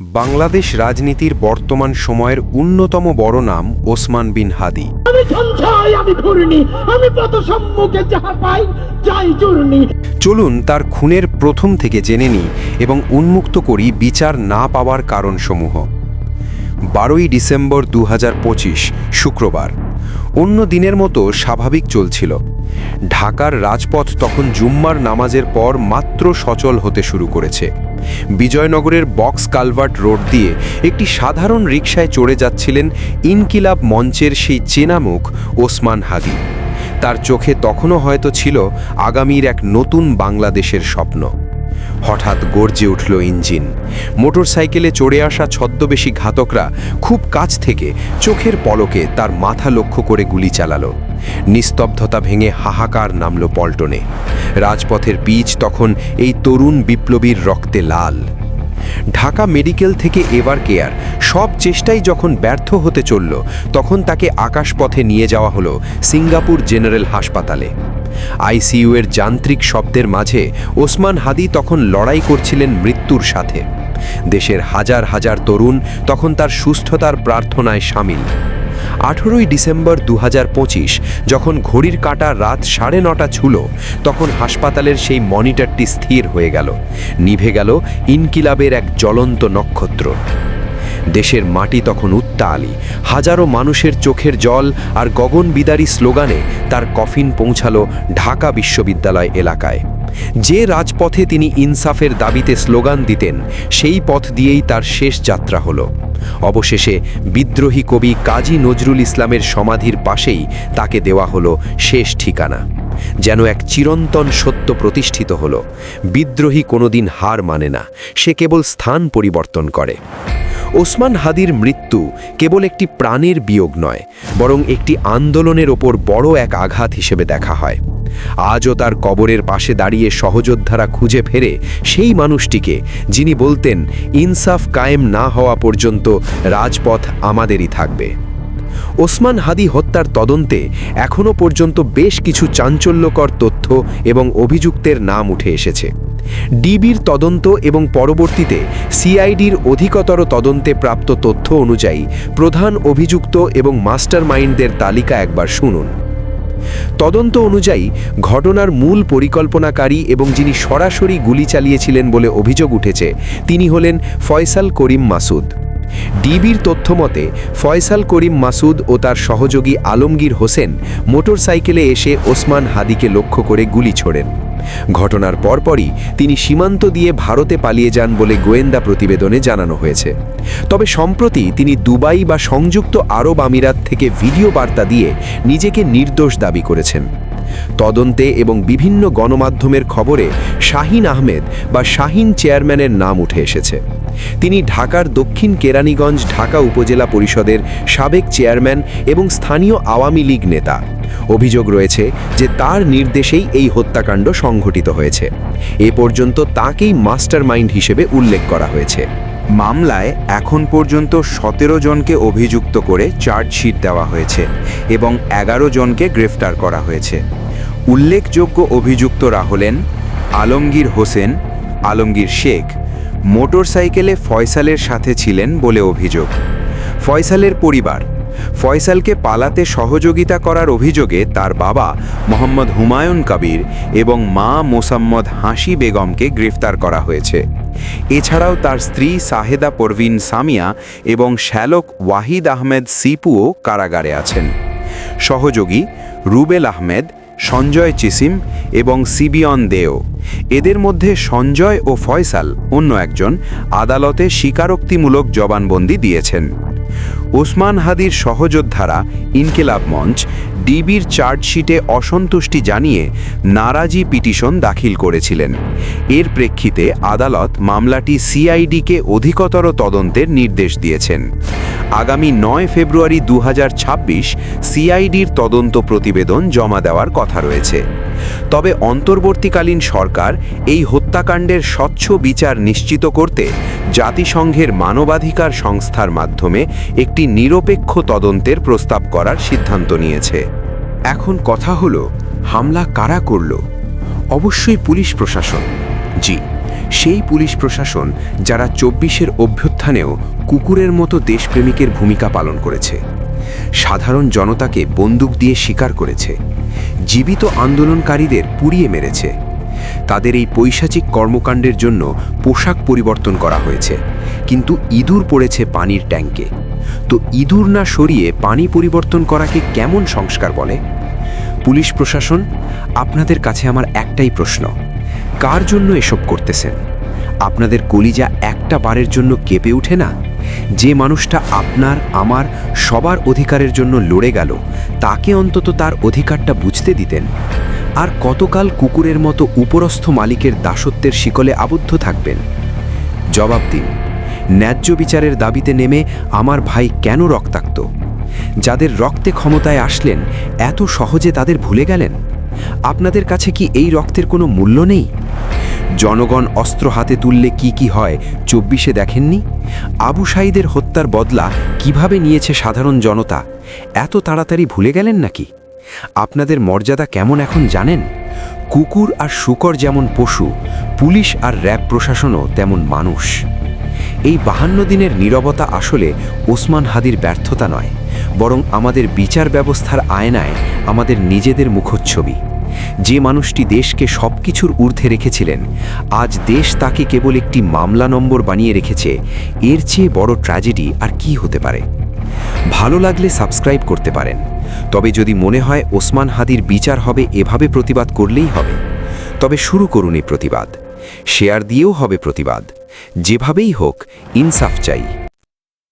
বাংলাদেশ রাজনীতির বর্তমান সময়ের অন্যতম বড় নাম ওসমান বিন হাদি। চলুন তার খুনের প্রথম থেকে জেনে নিই এবং উন্মুক্ত করি বিচার না পাওয়ার কারণসমূহ। বারোই ডিসেম্বর দু হাজার পঁচিশ শুক্রবার। অন্য দিনের মতো স্বাভাবিক চলছিল। ঢাকার রাজপথ তখন জুম্মার নামাজের পর মাত্র সচল হতে শুরু করেছে। বিজয়নগরের বক্স কালভার্ট রোড দিয়ে একটি সাধারণ রিকশায় চড়ে যাচ্ছিলেন ইনকিলাব মঞ্চের সেই চেনামুখ ওসমান হাদি। তার চোখে তখনও হয়তো ছিল আগামীর এক নতুন বাংলাদেশের স্বপ্ন। হঠাৎ গর্জে উঠল ইঞ্জিন। মোটরসাইকেলে চড়ে আসা ছদ্মবেশী ঘাতকরা খুব কাছ থেকে চোখের পলকে তার মাথা লক্ষ্য করে গুলি চালালো। নিস্তব্ধতা ভেঙে হাহাকার নামল পল্টনে। রাজপথের পিচ তখন এই তরুণ বিপ্লবীর রক্তে লাল। ঢাকা মেডিকেল থেকে এবার কেয়ার। সব চেষ্টাই যখন ব্যর্থ হতে চলল, তখন তাকে আকাশপথে নিয়ে যাওয়া হলো সিঙ্গাপুর জেনারেল হাসপাতালে। আইসিইউ এর যান্ত্রিক শব্দের মাঝে ওসমান হাদি তখন লড়াই করছিলেন মৃত্যুর সাথে। দেশের হাজার হাজার তরুণ তখন তার সুস্থতার প্রার্থনায় সামিল। আঠেরোই ডিসেম্বর দু হাজার পঁচিশ, যখন ঘড়ির কাঁটা রাত সাড়ে নটা ছুলো, তখন হাসপাতালের সেই মনিটরটি স্থির হয়ে গেল। নিভে গেল ইনকিলাবের এক জ্বলন্ত নক্ষত্র। দেশের মাটি তখন উত্তালি। হাজারো মানুষের চোখের জল আর গগনবিদারী স্লোগানে তার কফিন পৌঁছালো ঢাকা বিশ্ববিদ্যালয় এলাকায়। যে রাজপথে তিনি ইনসাফের দাবিতে স্লোগান দিতেন, সেই পথ দিয়েই তার শেষ যাত্রা হলো। অবশেষে বিদ্রোহী কবি কাজী নজরুল ইসলামের সমাধির পাশেই তাকে দেওয়া হলো শেষ ঠিকানা। যেন এক চিরন্তন সত্য প্রতিষ্ঠিত হলো। বিদ্রোহী কোনোদিন হার মানে না, সে কেবল স্থান পরিবর্তন করে। ওসমান হাদির মৃত্যু কেবল একটি প্রাণের বিয়োগ নয়, বরং একটি আন্দোলনের ওপর বড় এক আঘাত হিসেবে দেখা হয়। আজও তার কবরের পাশে দাঁড়িয়ে সহযোদ্ধারা খুঁজে ফেরে সেই মানুষটিকে, যিনি বলতেন, ইনসাফ কায়েম না হওয়া পর্যন্ত রাজপথ আমাদেরই থাকবে। ওসমান হাদি হত্যার তদন্তে এখনও পর্যন্ত বেশ কিছু চাঞ্চল্যকর তথ্য এবং অভিযুক্তের নাম উঠে এসেছে। ডিবির তদন্ত এবং পরবর্তীতে সিআইডির অধিকতর তদন্তে প্রাপ্ত তথ্য অনুযায়ী প্রধান অভিযুক্ত এবং মাস্টারমাইন্ডদের তালিকা একবার শুনুন। তদন্ত অনুযায়ী ঘটনার মূল পরিকল্পনাকারী এবং যিনি সরাসরি গুলি চালিয়েছিলেন বলে অভিযোগ উঠেছে, তিনি হলেন ফয়সাল করিম মাসুদ। ডিবির তথ্যমতে ফয়সাল করিম মাসুদ ও তার সহযোগী আলমগীর হোসেন মোটরসাইকেলে এসে ওসমান হাদিকে লক্ষ্য করে গুলি ছোড়েন। ঘটনার পরপরই তিনি সীমান্ত দিয়ে ভারতে পালিয়ে যান বলে গোয়েন্দা প্রতিবেদনে জানানো হয়েছে। তবে সম্প্রতি তিনি দুবাই বা সংযুক্ত আরব আমিরাত থেকে ভিডিও বার্তা দিয়ে নিজেকে নির্দোষ দাবি করেছেন। তদন্তে এবং বিভিন্ন গণমাধ্যমের খবরে শাহিন আহমেদ বা শাহিন চেয়ারম্যানের নাম উঠে এসেছে। তিনি ঢাকার দক্ষিণ কেরানীগঞ্জ ঢাকা উপজেলা পরিষদের সাবেক চেয়ারম্যান এবং স্থানীয় আওয়ামী লীগ নেতা। অভিযোগ রয়েছে যে তার নির্দেশেই এই হত্যাকাণ্ড সংঘটিত হয়েছে। এ পর্যন্ত তাকেই মাস্টারমাইন্ড হিসেবে উল্লেখ করা হয়েছে। মামলায় এখন পর্যন্ত সতেরো জনকে অভিযুক্ত করে চার্জশিট দেওয়া হয়েছে এবং এগারো জনকে গ্রেফতার করা হয়েছে। উল্লেখযোগ্য অভিযুক্তরা হলেন আলমগীর হোসেন, আলমগীর শেখ মোটরসাইকেলে ফয়সালের সাথে ছিলেন বলে অভিযোগ। ফয়সালের পরিবার, ফয়সালকে পালাতে সহযোগিতা করার অভিযোগে তার বাবা মোহাম্মদ হুমায়ুন কবির এবং মা মোসাম্মদ হাসি বেগমকে গ্রেফতার করা হয়েছে। এছাড়াও তার স্ত্রী সাহেদা পরভিন সামিয়া এবং শ্যালক ওয়াহিদ আহমেদ সিপুও কারাগারে আছেন। সহযোগী রুবেল আহমেদ সঞ্জয় চিসিম এবং সিবিয়ন দেও। এদের মধ্যে সঞ্জয় ও ফয়সাল অন্য একজন আদালতে স্বীকারোক্তিমূলক জবানবন্দি দিয়েছেন। ওসমান হাদির সহযোদ্ধারা ইনকেলাব মঞ্চ, ডিবির চার্জশিটে অসন্তুষ্টি জানিয়ে নারাজি পিটিশন দাখিল করেছিলেন। এর প্রেক্ষিতে আদালত মামলাটি সিআইডিকে অধিকতর তদন্তের নির্দেশ দিয়েছেন। আগামী নয় ফেব্রুয়ারি দু হাজার ছাব্বিশ সিআইডির তদন্ত প্রতিবেদন জমা দেওয়ার কথা রয়েছে। তবে অন্তর্বর্তীকালীন সরকার এই হত্যাকাণ্ডের স্বচ্ছ বিচার নিশ্চিত করতে জাতিসংঘের মানবাধিকার সংস্থার মাধ্যমে একটি নিরপেক্ষ তদন্তের প্রস্তাব করার সিদ্ধান্ত নিয়েছে। এখন কথা হলো, হামলা কারা করল? অবশ্যই পুলিশ প্রশাসন। জি, সেই পুলিশ প্রশাসন যারা চব্বিশের অভ্যুত্থানেও কুকুরের মতো দেশপ্রেমিকের ভূমিকা পালন করেছে। সাধারণ জনতাকে বন্দুক দিয়ে শিকার করেছে। জীবিত আন্দোলনকারীদের পুড়িয়ে মেরেছে। তাদের এই পৈশাচিক কর্মকাণ্ডের জন্য পোশাক পরিবর্তন করা হয়েছে। কিন্তু ইঁদুর পড়েছে পানির ট্যাঙ্কে তো ইঁদুর না সরিয়ে পানি পরিবর্তন করাকে কেমন সংস্কার বলে? পুলিশ প্রশাসন, আপনাদের কাছে আমার একটাই প্রশ্ন। কার জন্য এসব করতেছেন? আপনাদের কলিজা একটা বারের জন্য কেঁপে ওঠে না? যে মানুষটা আপনার, আমার, সবার অধিকারের জন্য লড়ে গেল, তাকে অন্তত তার অধিকারটা বুঝতে দিতেন। আর কতকাল কুকুরের মতো উপরস্থ মালিকের দাসত্বের শিকলে আবদ্ধ থাকবেন? জবাব দিন, ন্যায্য বিচারের দাবিতে নেমে আমার ভাই কেন রক্তাক্ত? যাদের রক্তে ক্ষমতায় আসলেন, এত সহজে তাদের ভুলে গেলেন? আপনাদের কাছে কি এই রক্তের কোনো মূল্য নেই? জনগণ অস্ত্র হাতে তুললে কি কি হয় চব্বিশে দেখেননি? আবু সাইদের হত্যার বদলা কীভাবে নিয়েছে সাধারণ জনতা? এত তাড়াতাড়ি ভুলে গেলেন নাকি? আপনাদের মর্যাদা কেমন এখন জানেন? কুকুর আর শুকর যেমন পশু, পুলিশ আর র্যাব প্রশাসনও তেমন মানুষ। এই বাহান্ন দিনের নীরবতা আসলে ওসমান হাদির ব্যর্থতা নয়, বরং আমাদের বিচার ব্যবস্থার আয়নায় আমাদের নিজেদের মুখচ্ছবি। যে মানুষটি দেশকে সব কিছুর ঊর্ধ্বে রেখেছিলেন, আজ দেশ তাকে কেবল একটি মামলা নম্বর বানিয়ে রেখেছে, এর চেয়ে বড় ট্র্যাজেডি আর কি হতে পারে? ভালো লাগলে সাবস্ক্রাইব করতে পারেন। তবে যদি মনে হয় ওসমান হাদির বিচার হবে, এভাবে প্রতিবাদ করলেই হবে। তবে শুরু করুন এই প্রতিবাদ। শেয়ার দিয়েও হবে প্রতিবাদ। যেভাবেই হোক, ইনসাফ চাই।